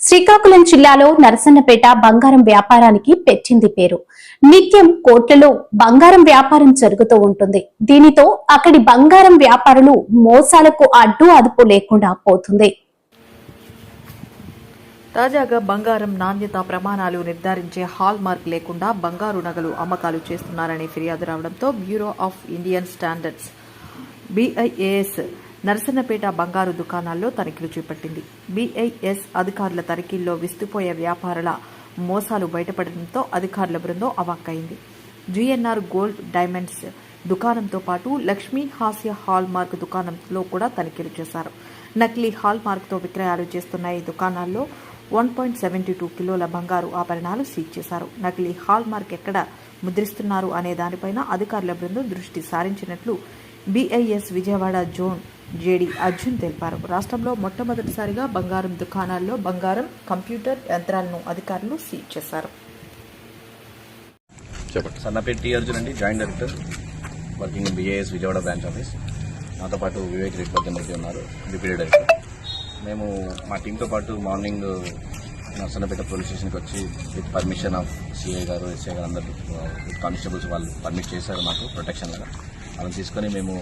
శ్రీకాకుళం జిల్లాలో నరసన్నపేట బంగారం వ్యాపారానికి పెట్టింది పేరు. నిత్యం కోట్లలో బంగారం వ్యాపారం జరుగుతూ ఉంటుంది. దీనితో అక్కడి బంగారం వ్యాపారులు మోసాలకు అడ్డు అదుపు లేకుండా పోతుంది. తాజాగా బంగారం నాణ్యత ప్రమాణాలు నిర్ధారించే హాల్ మార్క్ లేకుండా బంగారు నగలు అమ్మకాలు చేస్తున్నారనే ఫిర్యాదు రావడంతో bureau of Indian standards BIS Narasannapeta బంగారు దుకాణాల్లో తనిఖీలు చేపట్టింది. బీఐఎస్ అధికారుల తనిఖీల్లో విస్తుపోయే వ్యాపారుల మోసాలు బయటపడడంతో అధికారుల బృందం అవాక్కైంది. జీఎన్ఆర్ గోల్డ్ డైమండ్స్ దుకాణంతో పాటు లక్ష్మీ హాస్య హాల్ మార్క్ దుకాణంలో కూడా తనిఖీలు చేశారు. నకిలీ హాల్ మార్క్తో విక్రయాలు చేస్తున్న ఈ దుకాణాల్లో వన్ పాయింట్ సెవెంటీ టూ కిలోల బంగారు ఆభరణాలు సీజ్ చేశారు. నకిలీ హాల్ మార్క్ ఎక్కడ ముద్రిస్తున్నారు అనే దానిపైన అధికారుల బృందం దృష్టి సారించినట్లు BIS Vijayawada zone JD Arjun తెలిపారు. రాష్ట్రంలో మొట్టమొదటిసారిగా బంగారం దుకాణాల్లో బంగారం కంప్యూటర్ యంత్రాలను అధికారులు సీజ్ చేశారు. చెప్పండి. సన్నపేట టీ అర్జున్ అండి joint director working BAS Vijayawada branch office. నాతో పాటు వివేక్ రెడ్డి పద్దెనిమిది ఉన్నారు డిప్యూటీ డైరెక్టర్. మేము మా టీంతో పాటు మార్నింగ్ సన్నపేట పోలీస్ స్టేషన్కి వచ్చి విత్ పర్మిషన్ ఆఫ్ సిఐ గారు ఎస్ఐ గారు అందరు విత్ కానిస్టేబుల్స్ వాళ్ళు పర్మిట్ చేశారు మాకు ప్రొటెక్షన్ లాగా. వాళ్ళని తీసుకొని మేము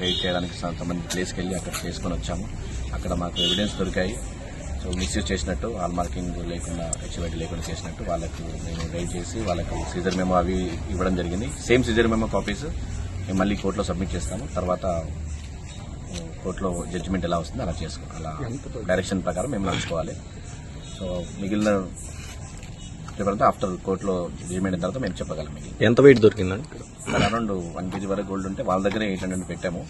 వెయిట్ చేయడానికి సంబంధించిన ప్లేస్కి వెళ్ళి అక్కడ చేసుకొని వచ్చాము. అక్కడ మాకు ఎవిడెన్స్ దొరికాయి. సో మిస్యూజ్ చేసినట్టు ఆల్ మార్కింగ్ లేకుండా హెచ్ఐడి లేకుండా చేసినట్టు వాళ్ళకి మేము రైడ్ చేసి వాళ్ళకి సీజర్ మెమో అవి ఇవ్వడం జరిగింది. సేమ్ సీజర్ మెమో కాపీస్ మేము మళ్ళీ కోర్టులో సబ్మిట్ చేస్తాము. తర్వాత కోర్టులో జడ్జిమెంట్ ఎలా వస్తుందో అలా చేసుకో అలా డైరెక్షన్ ప్రకారం మేము నడుచుకోవాలి సో మిగిలిన చెప్పాలంటే ఆఫ్టర్ కోర్టులో జడ్జిమెంట్ తర్వాత మేము చెప్పగలం ఎంత వెయిట్ దొరికిందండి సార్ అరౌండ్ వన్ కేజీ వరకు గోల్డ్ ఉంటే వాళ్ళ దగ్గర ఎయిట్ హండ్రెడ్ పెట్టాము.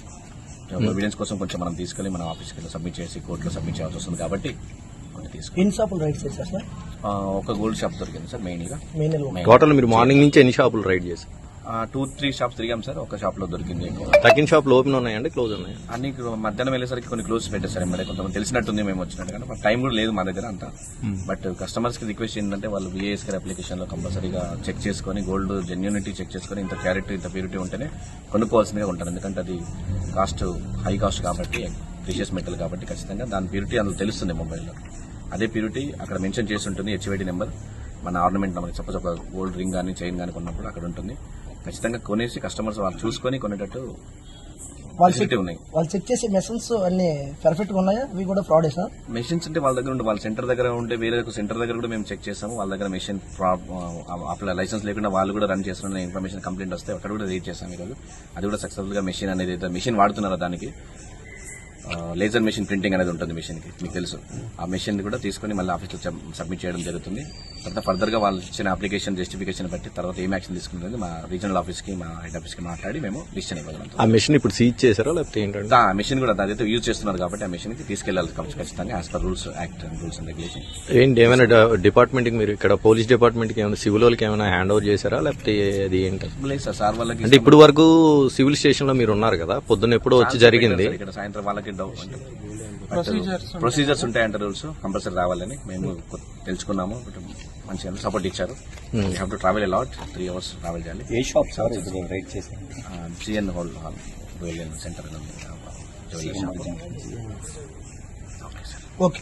ఎవిడెన్స్ కోసం కొంచెం మనం తీసుకెళ్ళి మనం ఆఫీస్కి వెళ్ళి సబ్మిట్ చేసి కోర్టులో సబ్మిట్ చేయాల్సి వస్తుంది కాబట్టి కొన్ని తీసుకుని ఎన్ని షాపులు రైడ్ చేశారు సార్? ఒక గోల్డ్ షాప్ దొరికింది సార్ మెయిన్గా మే నెల టోటల్ మీరు మార్నింగ్ నుంచి ఎన్ని షాపులు రైడ్ చేశారు? టూ త్రీ షాప్స్ తిరిగాం సార్. ఒక షాప్లో దొరికింది. తగ్గిన షాపులు ఓపెన్ ఉన్నాయండి క్లోజ్ ఉన్నాయా? అన్ని మధ్యాహ్నం వెళ్ళేసరికి కొన్ని క్లోజ్ పెట్టేశారు. మరి కొంతమంది తెలిసినట్టుంది మేము వచ్చినట్టు కానీ టైం కూడా లేదు మా దగ్గర అంతా. బట్ కస్టమర్స్కి రిక్వెస్ట్ ఏంటంటే వాళ్ళు విఏఎస్ గారి అప్లికేషన్లో కంపల్సరీగా చెక్ చేసుకొని గోల్డ్ జెన్యూనిటీ చెక్ చేసుకొని ఇంత క్యారెట్ ఇంత ప్యూరిటీ ఉంటేనే కొనుక్కోవాల్సిందిగా ఉంటారు ఎందుకంటే అది కాస్ట్ హై కాస్ట్ కాబట్టి ప్రీషియస్ మెటల్ కాబట్టి ఖచ్చితంగా దాని ప్యూరిటీ అందులో తెలుస్తుంది మొబైల్లో. అదే ప్యూరిటీ అక్కడ మెన్షన్ చేసి ఉంటుంది హెచ్ఐడి నెంబర్ మన ఆర్నమెంట్ నెంబర్ సపోజ్ ఒక గోల్డ్ రింగ్ కానీ చైన్ కానీ కొన్నప్పుడు అక్కడ ఉంటుంది. ఖచ్చితంగా కొనేసి కస్టమర్స్ వాళ్ళు చూసుకొని కొనేటట్టు వాళ్ళు ఉన్నాయి. వాళ్ళు చెక్ చేసే మెషన్స్ అన్ని పర్ఫెక్ట్గా ఉన్నాయా? ఇవి కూడా ఫ్రాడ్ సార్ మెషిన్స్ అంటే వాళ్ళ దగ్గర ఉండే వాళ్ళ సెంటర్ దగ్గర ఉంటే వేరే సెంటర్ దగ్గర కూడా మేము చెక్ చేసాము వాళ్ళ దగ్గర మెషిన్ అప్లై లైసెన్స్ లేకుండా వాళ్ళు కూడా రన్ చేస్తున్న ఇన్ఫర్మేషన్ కంప్లైంట్ వస్తే అక్కడ కూడా రీడ్ చేసాం ఈరోజు. అది కూడా సక్సెస్ఫుల్గా మెషిన్ అనేది మెషిన్ వాడుతున్నారా దానికి? లేజర్ మెషిన్ ప్రింటింగ్ అనేది ఉంటుంది మెషిన్కి మీకు తెలుసు. ఆ మెషిన్ కూడా తీసుకొని మళ్ళీ ఆఫీస్లో సబ్మిట్ చేయడం జరుగుతుంది. తర్వాత ఫర్దర్గా వాళ్ళు ఇచ్చిన అప్లికేషన్ జస్టిఫికేషన్ బట్టి తర్వాత ఏం యాక్షన్ తీసుకుంటుంది మా రీజనల్ ఆఫీస్కి మా హెడ్ ఆఫీస్కి మాట్లాడి మేము డిసిషన్ ఇవ్వగలుగుతాం. ఆ మెషిన్ ఇప్పుడు సీజ్ చేశారా లేకపోతే ఏంటంటే ఆ మెషిన్ కూడా అదైతే యూజ్ చేస్తున్నారు కాబట్టి ఆ మెషిన్కి తీసుకెళ్ళాలి ఖచ్చితంగా as per rules act and rules and regulation ఏంటి ఏమైనా డిపార్ట్మెంట్కి మీరు ఇక్కడ పోలీస్ డిపార్ట్మెంట్కి ఏమైనా సివిల్ వాళ్ళకి ఏమైనా హ్యాండ్ ఓవర్ చేశారా లేకపోతే అది ఏంటి? లేదు సార్ సార్ వాళ్ళకి అంటే ఇప్పుడు వరకు సివిల్ స్టేషన్లో మీరు ఉన్నారు కదా పొద్దున్న ఎప్పుడో వచ్చి జరిగింది. ఇక్కడ సాయంత్రం వాళ్ళకి డౌట్ అంటే ప్రొసీజర్స్ ఉంటాయంట రూల్స్ కంపల్సరీ రావాలని మేము తెలుసుకున్నాము. బట్ మంచిగా సపోర్ట్ ఇచ్చారు. We have to travel a lot three hours travel చేయాలి ఏ షాప్ సార్? రైట్ చేశారు GN hall hall centre jewellery shop okay